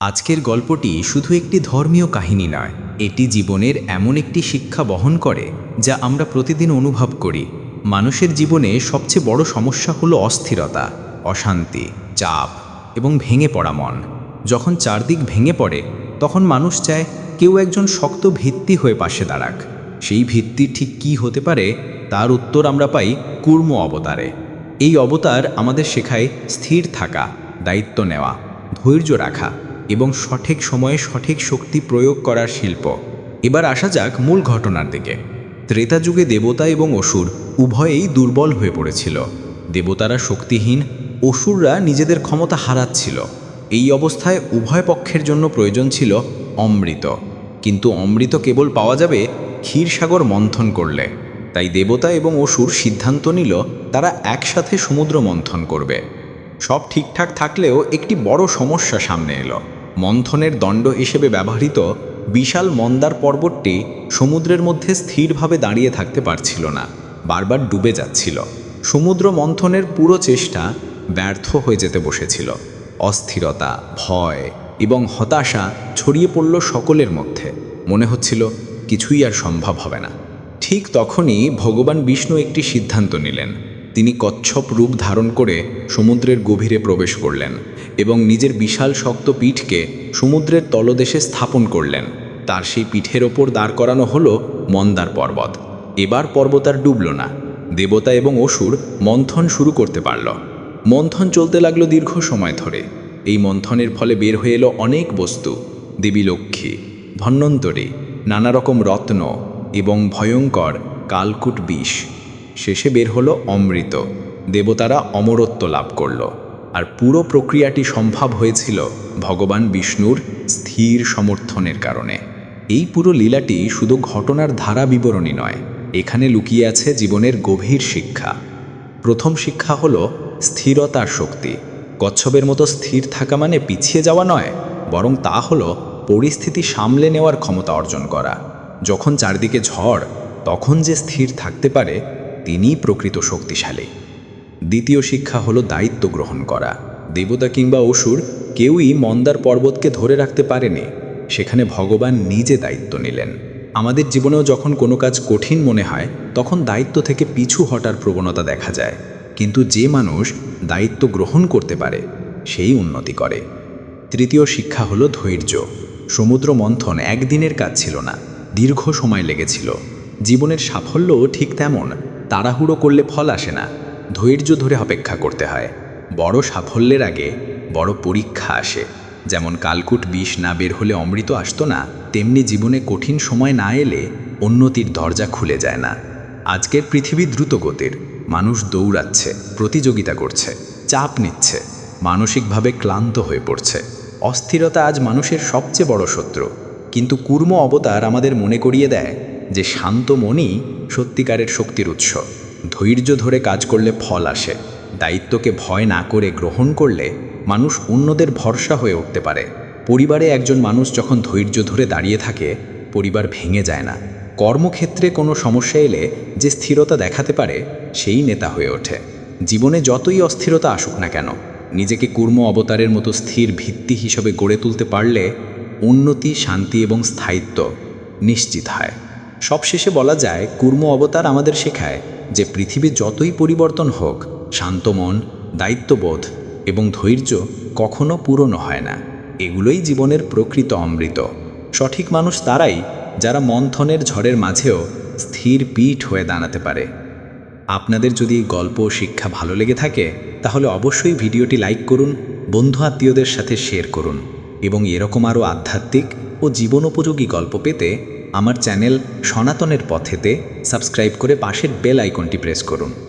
আজকের গল্পটি শুধু একটি ধর্মীয় কাহিনী নয়, এটি জীবনের এমন একটি শিক্ষা বহন করে যা আমরা প্রতিদিন অনুভব করি। মানুষের জীবনে সবচেয়ে বড় সমস্যা হলো অস্থিরতা, অশান্তি, চাপ এবং ভেঙে পড়া মন। যখন চারদিক ভেঙে পড়ে, তখন মানুষ চায় কেউ একজন শক্ত ভিত্তি হয়ে পাশে দাঁড়াক। সেই ভিত্তি ঠিক কী হতে পারে, তার উত্তর আমরা পাই কুর্ম অবতারে। এই অবতার আমাদের শেখায় স্থির থাকা, দায়িত্ব নেওয়া, ধৈর্য রাখা এবং সঠিক সময়ে সঠিক শক্তি প্রয়োগ করার শিল্প। এবার আসা যাক মূল ঘটনার দিকে। ত্রেতা যুগে দেবতা এবং অসুর উভয়েই দুর্বল হয়ে পড়েছিল। দেবতারা শক্তিহীন, অসুররা নিজেদের ক্ষমতা হারাচ্ছিল। এই অবস্থায় উভয় পক্ষের জন্য প্রয়োজন ছিল অমৃত। কিন্তু অমৃত কেবল পাওয়া যাবে ক্ষীরসাগর মন্থন করলে। তাই দেবতা এবং অসুর সিদ্ধান্ত নিল তারা একসাথে সমুদ্র মন্থন করবে। সব ঠিকঠাক থাকলেও একটি বড় সমস্যা সামনে এলো। মন্থনের দণ্ড হিসেবে ব্যবহৃত বিশাল মন্দার পর্বতটি সমুদ্রের মধ্যে স্থিরভাবে দাঁড়িয়ে থাকতে পারছিল না, বারবার ডুবে যাচ্ছিল। সমুদ্র মন্থনের পুরো চেষ্টা ব্যর্থ হয়ে যেতে বসেছিল। অস্থিরতা, ভয় এবং হতাশা ছড়িয়ে পড়ল সকলের মধ্যে। মনে হচ্ছিল, কিছুই আর সম্ভব হবে না। ঠিক তখনই ভগবান বিষ্ণু একটি সিদ্ধান্ত নিলেন। তিনি কচ্ছপ রূপ ধারণ করে সমুদ্রের গভীরে প্রবেশ করলেন এবং নিজের বিশাল শক্ত পিঠকে সমুদ্রের তলদেশে স্থাপন করলেন। তার সেই পিঠের ওপর দাঁড় করানো হলো মন্দার পর্বত। এবার পর্বত আর ডুবল না। দেবতা এবং অসুর মন্থন শুরু করতে পারল। মন্থন চলতে লাগল দীর্ঘ সময় ধরে। এই মন্থনের ফলে বের হয়ে এলো অনেক বস্তু। দেবী লক্ষ্মী, ধন্বন্তরী নানা রকম রত্ন এবং ভয়ঙ্কর কালকুট বিষ। শেষে বের হলো অমৃত। দেবতারা অমরত্ব লাভ করল। আর পুরো প্রক্রিয়াটি সম্ভব হয়েছিল ভগবান বিষ্ণুর স্থির সমর্থনের কারণে। এই পুরো লীলাটি শুধু ঘটনার ধারা বিবরণী নয়, এখানে লুকিয়ে আছে জীবনের গভীর শিক্ষা। প্রথম শিক্ষা হলো স্থিরতার শক্তি। কচ্ছপের মতো স্থির থাকা মানে পিছিয়ে যাওয়া নয়, বরং তা হলো পরিস্থিতি সামলে নেওয়ার ক্ষমতা অর্জন করা। যখন চারদিকে ঝড়, তখন যে স্থির থাকতে পারে তিনিই প্রকৃত শক্তিশালী। দ্বিতীয় শিক্ষা হলো দায়িত্ব গ্রহণ করা। দেবতা কিংবা অসুর কেউই মন্দার পর্বতকে ধরে রাখতে পারেনি। সেখানে ভগবান নিজে দায়িত্ব নিলেন। আমাদের জীবনেও যখন কোনো কাজ কঠিন মনে হয়, তখন দায়িত্ব থেকে পিছু হটার প্রবণতা দেখা যায়। কিন্তু যে মানুষ দায়িত্ব গ্রহণ করতে পারে, সেই উন্নতি করে। তৃতীয় শিক্ষা হলো ধৈর্য। সমুদ্র মন্থন একদিনের কাজ ছিল না, দীর্ঘ সময় লেগেছিল। জীবনের সাফল্যও ঠিক তেমন তাড়াহুড়ো করলে ফল আসে না। ধৈর্য ধরে অপেক্ষা করতে হয়। বড় সাফল্যের আগে বড় পরীক্ষা আসে। যেমন কালকুট বিষ না বের হলে অমৃত আসতো না, তেমনি জীবনে কঠিন সময় না এলে উন্নতির দরজা খুলে যায় না। আজকের পৃথিবী দ্রুতগতির। মানুষ দৌড়াচ্ছে, প্রতিযোগিতা করছে, চাপ নিচ্ছে, মানসিকভাবে ক্লান্ত হয়ে পড়ছে। অস্থিরতা আজ মানুষের সবচেয়ে বড় শত্রু। কিন্তু কুর্ম অবতার আমাদের মনে করিয়ে দেয় যে শান্ত মনই সত্যিকারের শক্তির উৎস। ধৈর্য ধরে কাজ করলে ফল আসে। দায়িত্বকে ভয় না করে গ্রহণ করলে মানুষ অন্যদের ভরসা হয়ে উঠতে পারে। পরিবারে একজন মানুষ যখন ধৈর্য ধরে দাঁড়িয়ে থাকে, পরিবার ভেঙে যায় না। কর্মক্ষেত্রে কোনো সমস্যা এলে যে স্থিরতা দেখাতে পারে, সেই নেতা হয়ে ওঠে। জীবনে যতই অস্থিরতা আসুক না কেন, নিজেকে কুর্ম অবতারের মতো স্থির ভিত্তি হিসেবে গড়ে তুলতে পারলে উন্নতি, শান্তি এবং স্থায়িত্ব নিশ্চিত হয়। সবশেষে বলা যায়, কুর্ম অবতার আমাদের শেখায় যে পৃথিবী যতই পরিবর্তন হোক, শান্ত মন, দায়িত্ববোধ এবং ধৈর্য কখনো পুরনো হয় না। এগুলোই জীবনের প্রকৃত অমৃত। সঠিক মানুষ তারাই যারা মন্থনের ঝড়ের মাঝেও স্থির পিঠ হয়ে দাঁড়াতে পারে। আপনাদের যদি এই গল্প ও শিক্ষা ভালো লেগে থাকে, তাহলে অবশ্যই ভিডিওটি লাইক করুন, বন্ধু আত্মীয়দের সাথে শেয়ার করুন এবং এরকম আরও আধ্যাত্মিক ও জীবনোপযোগী গল্প পেতে আমার চ্যানেল সনাতনের পথেতে সাবস্ক্রাইব করে পাশের বেল আইকনটি প্রেস করুন।